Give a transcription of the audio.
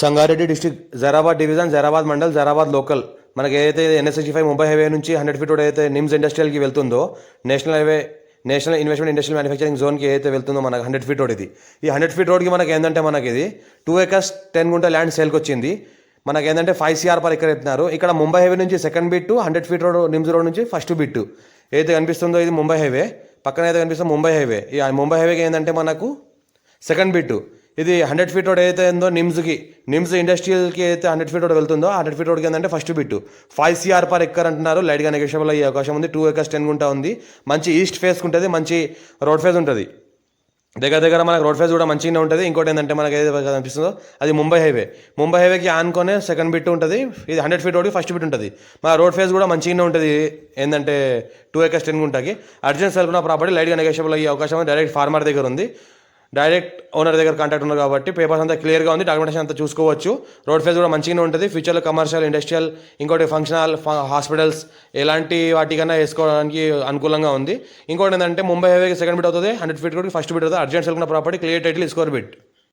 Sangareddy district Zaheerabad division Zaheerabad mandal Zaheerabad local. మనకి ఏదైతే ఎన్ఎస్ఎస్జీ ఫైవ్ ముంబై హైవే నుంచి హండ్రెడ్ ఫీట్ రోడ్ అయితే నిమ్స్ ఇండస్ట్రియల్కి వెళ్తుందో national highway national investment industrial manufacturing జోన్కి ఏదైతే వెళ్తుందో మనకు హండ్రెడ్ ఫీట్ రోడ్ ఇది. ఈ హండ్రెడ్ ఫీట్ రోడ్కి మనకి ఏంటంటే మనకి ఇది టూ ఏకర్స్ టెన్ గుంట ల్యాండ్ సేల్కి వచ్చింది. మనకి ఏంటంటే ఫైవ్ సిఆర్ పర్ ఎకర్ ఎత్తున్నారు ఇక్కడ ముంబై హైవే నుంచి second bit hundred feet road NIMS road నుంచి ఫస్ట్ బిట్ ఏదైతే కనిపిస్తుందో ఇది ముంబై హైవే పక్కన అయితే కనిపిస్తుందో ముంబై హైవే. ఈ ముంబై హైవేకి ఏంటంటే మనకు సెకండ్ బిట్టు. ఇది హండ్రెడ్ ఫీట్ రోడ్ ఏదైతే ఉందో నిమ్స్కి నిమ్స్ ఇండస్ట్రియల్కి అయితే హండ్రెడ్ ఫీట్ రోడ్ వెళ్తుందో హండ్రెడ్ ఫీట్ రోడ్కి ఏంటంటే first bit. Five CR per acre అంటున్నారు లైట్గా నెగోషియబుల్ అయ్యే అవకాశం ఉంది. టూ ఎకర్స్ టెన్ గుంటా ఉంది. మంచి ఈస్ట్ ఫేస్ ఉంటుంది మంచి రోడ్ ఫేస్ ఉంటుంది. దగ్గర దగ్గర మనకు రోడ్ ఫేస్ కూడా మంచిగానే ఉంటుంది. ఇంకోటి ఏంటంటే మనకి ఏదైతే కనిపిస్తుందో అది ముంబై హైవే. ముంబై హైవేకి ఆనుకొనే సెకండ్ బిట్ ఉంటుంది. ఇది హండ్రెడ్ ఫీట్ రోడ్కి ఫస్ట్ బిట్ ఉంటుంది. మన రోడ్ ఫేస్ కూడా మంచిగానే ఉంటుంది. ఏంటంటే టూ ఎకర్స్ టెన్ గుంటాకి. అర్జెంట్ సెల్ఫ్ ప్రాపర్టీ లైట్గా నెగోషియబుల్ అయ్యే అవకాశం ఉంది. డైరెక్ట్ ఫార్మర్ దగ్గర ఉంది. డైరెక్ట్ ఓనర్ దగ్గర కాంటాక్ట్ ఉన్నారు కాబట్టి పేపర్స్ అంతా క్లియర్గా ఉంది డాక్యుమెంటేషన్ అంతా చూసుకోవచ్చు. రోడ్ ఫేస్ కూడా మంచిగానే ఉంటుంది. ఫ్యూచర్లో కమర్షియల్ ఇండస్ట్రియల్ ఇంకోటి ఫంక్షనల్ హాస్పిటల్స్ ఎలాంటి వాటికన్నా వేసుకోవడానికి అనుకూలంగా ఉంది. ఇంకోటి ఏంటంటే ముంబై హైవేకి సెకండ్ బిట్ అవుతుంది హండ్రెడ్ ఫీట్ కూడా ఫస్ట్ బిట్ అవుతుంది. అర్జెంట్ సెల్కున్న property clear title score bit